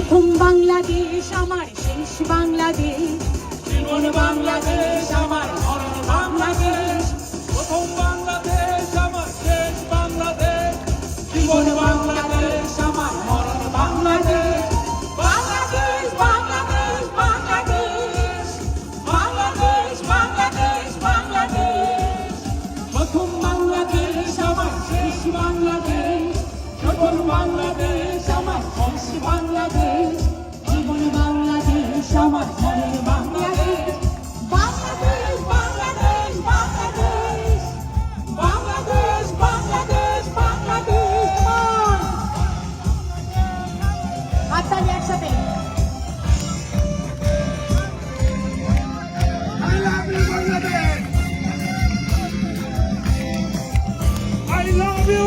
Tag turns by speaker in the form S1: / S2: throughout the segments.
S1: প্রথম বাংলাদেশ, আমার শেষ বাংলাদেশ। জীবন বাংলাদেশ, আমার বাংলাদেশ।
S2: প্রথম বাংলাদেশ, আমার শেষ বাংলাদেশ। জীবন বাংলাদেশ বাংলাদেশ।
S1: আমার শেষ বাংলাদেশ। বাংলাদেশ, আমার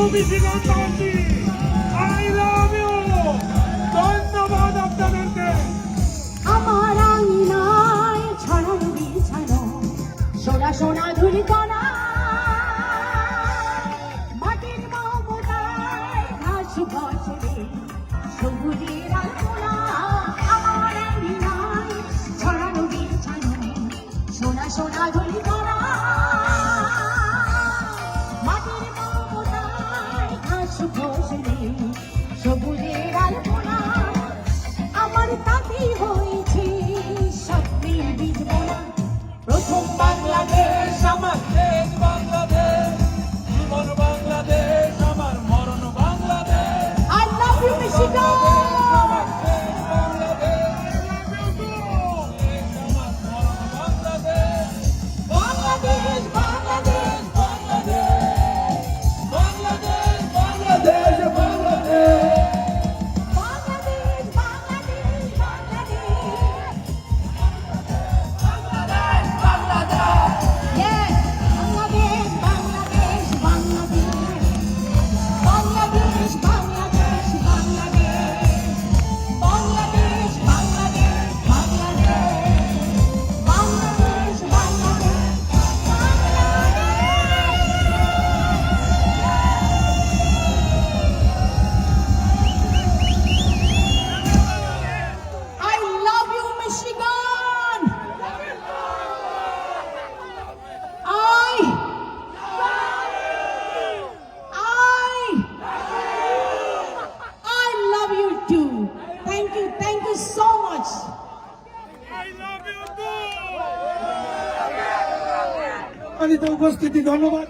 S2: Ruby Gigantati! সম্মানিত উপস্থিতি ধন্যবাদ।